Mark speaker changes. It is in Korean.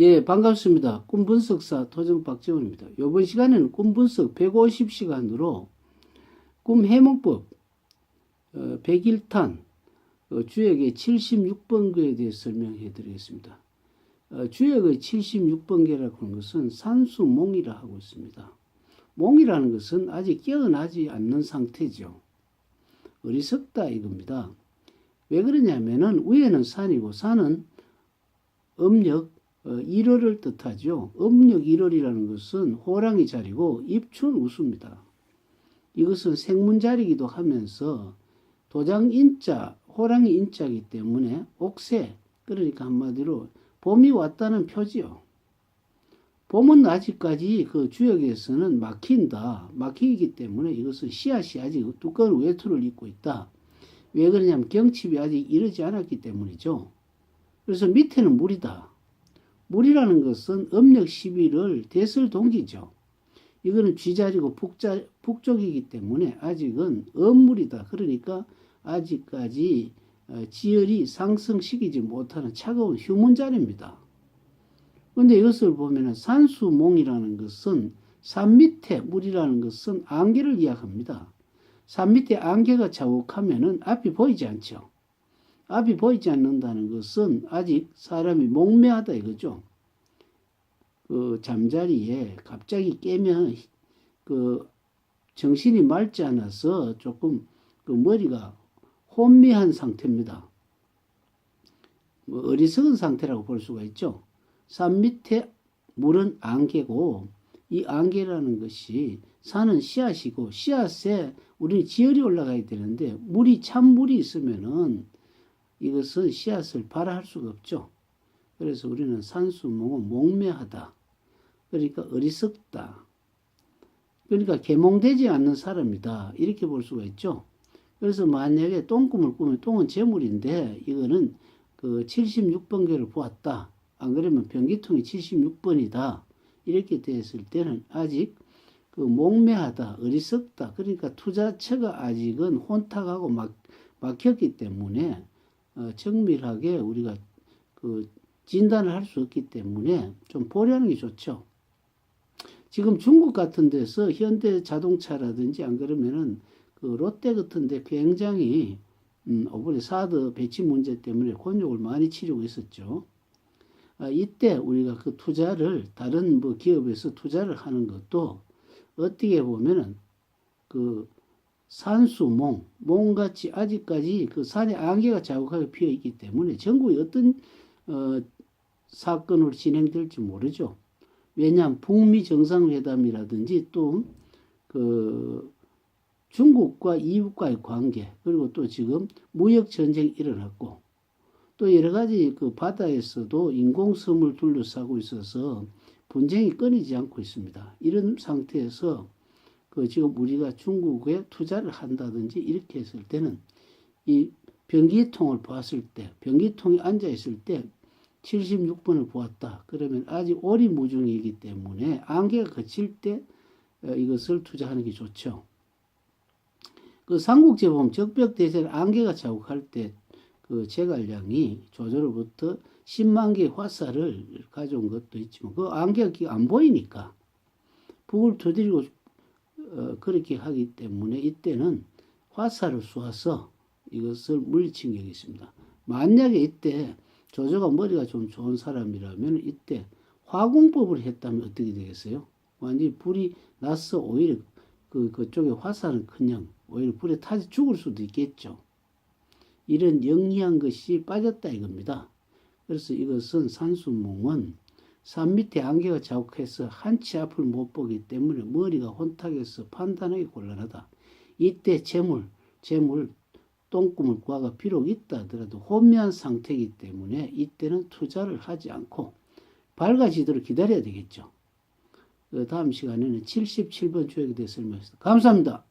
Speaker 1: 예, 반갑습니다. 꿈분석사 토정 박지원입니다. 이번 시간에는 꿈분석 150시간으로 꿈 해몽법 어, 101탄 어, 주역의 76번교에 대해 설명해 드리겠습니다. 어, 주역의 76번교라고 하는 것은 산수몽이라 하고 있습니다. 몽이라는 것은 아직 깨어나지 않는 상태죠. 어리석다 이겁니다. 왜 그러냐면은 위에는 산이고 산은 음력 어, 1월을 뜻하죠. 음력 1월이라는 것은 호랑이 자리고 입춘 우수입니다. 이것은 생문 자리기도 하면서 도장 인자, 호랑이 인자이기 때문에 옥새, 그러니까 한마디로 봄이 왔다는 표지요. 봄은 아직까지 그 주역에서는 막힌다. 막히기 때문에 이것은 씨앗이 아직 두꺼운 외투를 입고 있다. 왜 그러냐면 경칩이 아직 이르지 않았기 때문이죠. 그래서 밑에는 물이다. 물이라는 것은 음력 11월 대설 동기죠. 이거는 쥐자리고 북자, 북쪽이기 때문에 아직은 엄물이다. 그러니까 아직까지 어, 지열이 상승시키지 못하는 차가운 휴문자리입니다. 근데 이것을 보면은 산수몽이라는 것은 산 밑에 물이라는 것은 안개를 이야기합니다. 산 밑에 안개가 자욱하면은 앞이 보이지 않죠. 앞이 보이지 않는다는 것은 아직 사람이 목매하다 이거죠. 그 잠자리에 갑자기 깨면 그 정신이 맑지 않아서 조금 그 머리가 혼미한 상태입니다. 뭐 어리석은 상태라고 볼 수가 있죠. 산 밑에 물은 안개고 이 안개라는 것이 산은 씨앗이고 씨앗에 우리는 지열이 올라가야 되는데 물이 찬물이 있으면은 이것은 씨앗을 발화할 수가 없죠. 그래서 우리는 산수목은 목매하다. 그러니까 어리석다. 그러니까 개몽되지 않는 사람이다. 이렇게 볼 수가 있죠. 그래서 만약에 똥꿈을 꾸면 똥은 재물인데 이거는 그 76번개를 보았다. 안 그러면 변기통이 76번이다. 이렇게 됐을 때는 아직 그 목매하다, 어리석다. 그러니까 투자처가 아직은 혼탁하고 막, 막혔기 때문에 어, 정밀하게 우리가 그 진단을 할 수 없기 때문에 좀 보려는 게 좋죠. 지금 중국 같은 데서 현대 자동차라든지 안 그러면은 그 롯데 같은 데 굉장히 음, 이번에 사드 배치 문제 때문에 곤욕을 많이 치르고 있었죠. 아, 이때 우리가 그 투자를 다른 뭐 기업에서 투자를 하는 것도 어떻게 보면은 그 산수몽, 몽같이 아직까지 그 산에 안개가 자욱하게 피어 있기 때문에 전국에 어떤 어, 사건으로 진행될지 모르죠. 왜냐하면 북미 정상회담이라든지 또 그 중국과 이웃과의 관계 그리고 또 지금 무역 전쟁이 일어났고 또 여러 가지 그 바다에서도 인공섬을 둘러싸고 있어서 분쟁이 끊이지 않고 있습니다. 이런 상태에서 그 지금 우리가 중국에 투자를 한다든지 이렇게 했을 때는 이 변기통을 보았을 때 변기통이 앉아 있을 때 76번을 보았다. 그러면 아직 오리무중이기 때문에 안개가 거칠 때 어, 이것을 투자하는 게 좋죠. 그 삼국지 보면 적벽대전 안개가 자욱할 때 그 제갈량이 조조로부터 10만 개의 화살을 가져온 것도 있지만 그 안개가 안 보이니까 북을 두드리고 어, 그렇게 하기 때문에 이때는 화살을 쏘아서 이것을 물리친 격이 있습니다. 만약에 이때 조조가 머리가 좀 좋은 사람이라면 이때 화공법을 했다면 어떻게 되겠어요? 완전히 불이 나서 오히려 그 그쪽에 화살은 그냥 오히려 불에 타서 죽을 수도 있겠죠. 이런 영리한 것이 빠졌다 이겁니다. 그래서 이것은 산수몽은 산 밑에 안개가 자욱해서 한치 앞을 못 보기 때문에 머리가 혼탁해서 판단하기 곤란하다. 이때 재물, 재물, 똥꿈을 구하가 비록 있다 하더라도 혼미한 상태이기 때문에 이때는 투자를 하지 않고 밝아지도록 기다려야 되겠죠. 그 다음 시간에는 77번 주역에 대해서 설명했습니다. 감사합니다.